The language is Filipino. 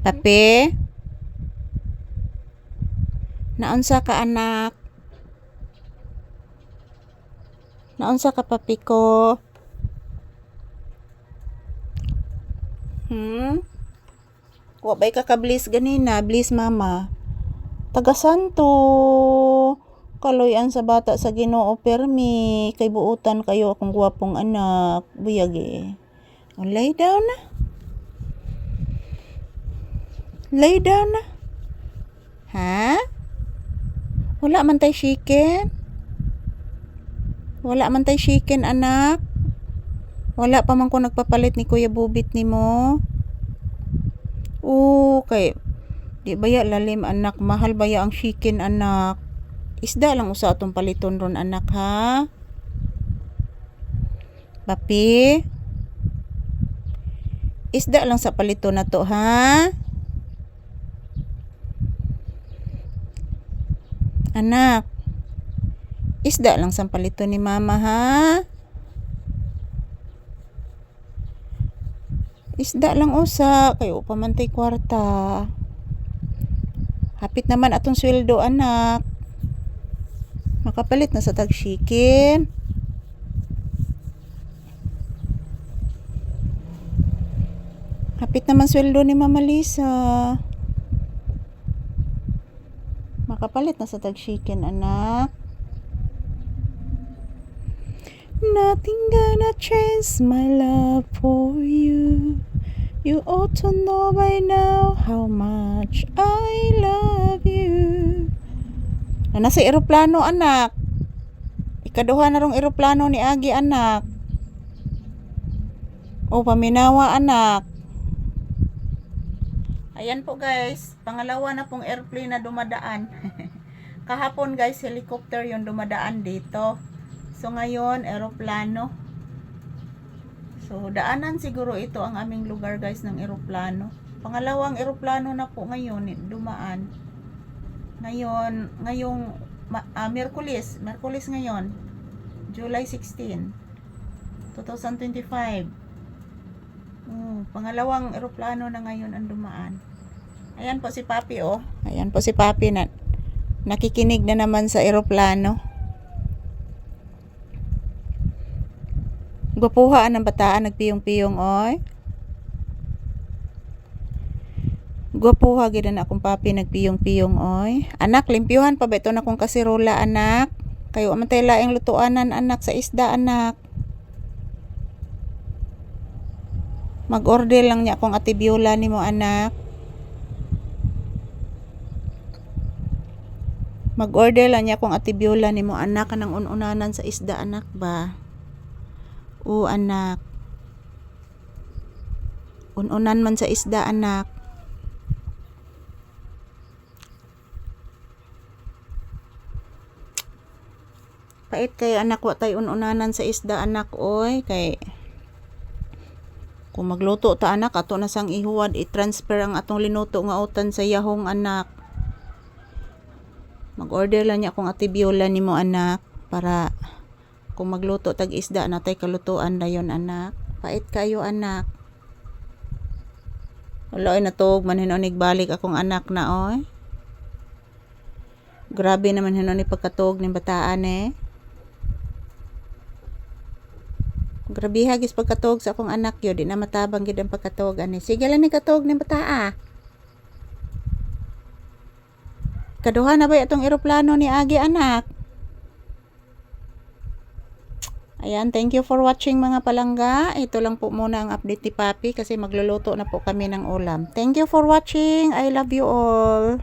Papi? Naunsa ka anak? Naunsa ka papi ko? Hmm? Wa bay ka ka-bliss ganina, bliss mama. Taga Santo. Kaloyan sa bata sa Ginoo permi kay buutan kayo akong gwapong anak. Buyag eh. Lay down na. Lay down na. Ha? Wala man tay chicken? Wala man tay chicken anak? Wala pa man ko nagpapalit ni Kuya Bubit ni mo? Oo, kay di baya lalim anak, mahal baya ang chicken anak. Isda lang usa atong paliton ron anak ha. Papi? Isda lang sa paliton na to ha. Anak. Isda lang sa paliton ni mama ha. Isda lang usa kayo pamantay kwarta. Hapit naman atong sweldo anak. Makapalit na sa tag chicken. Hapit naman sweldo ni Mama Lisa. Makapalit na sa tag anak. Nothing gonna change my love for you. You ought to know by now how much I love you. Na nasa eroplano anak. Ikaduha na rong eroplano ni Agi anak. O paminawa anak. Ayan po guys, pangalawa na pong airplane na dumadaan. Kahapon guys, helicopter yung dumadaan dito. So ngayon, eroplano. So daanan siguro ito ang aming lugar guys ng eroplano. Pangalawang eroplano na po ngayon dumaan. Ngayon, ngayong ah, Miyerkules, Miyerkules ngayon, July 16, 2025. Oh, pangalawang eroplano na ngayon ang dumaan. Ayan po si Papi oh. Ayan po si Papi na nakikinig na naman sa eroplano. Gwapuhaan ng bataan nagpiyong-piyong oy. Gwapuha gid na akong papi nagpiyong-piyong oy. Anak, limpyuhan pa ba ito na kong kasirola anak? Kayo man laing lutuanan anak sa isda anak. Mag-order lang niya akong atibiola ni mo anak. Mag-order lang niya akong atibiola ni mo anak kanang ununanan sa isda anak ba? O anak. Ununan man sa isda anak. Pait kay anak wa tay ununanan sa isda anak oy kay kung magluto ta anak ato na sang ihuwad i-transfer ang atong linuto nga utan sa yahong anak. Mag-order lang niya akong atibiola nimo anak para kung magluto tag isda natay kalutuan dayon anak. Pait kayo anak. Wala ay natog man hinonig balik akong anak na oy. Grabe naman hinon ni pagkatog ng bataan eh. Grabe hagis pagkatog sa akong anak yo di na matabang gid ang pagkatog ani. Sige lang ni katog ng bataa. Kaduha na ba itong eroplano ni Agi anak? Ayan, thank you for watching mga palangga. Ito lang po muna ang update ni Papi kasi magluluto na po kami ng ulam. Thank you for watching. I love you all.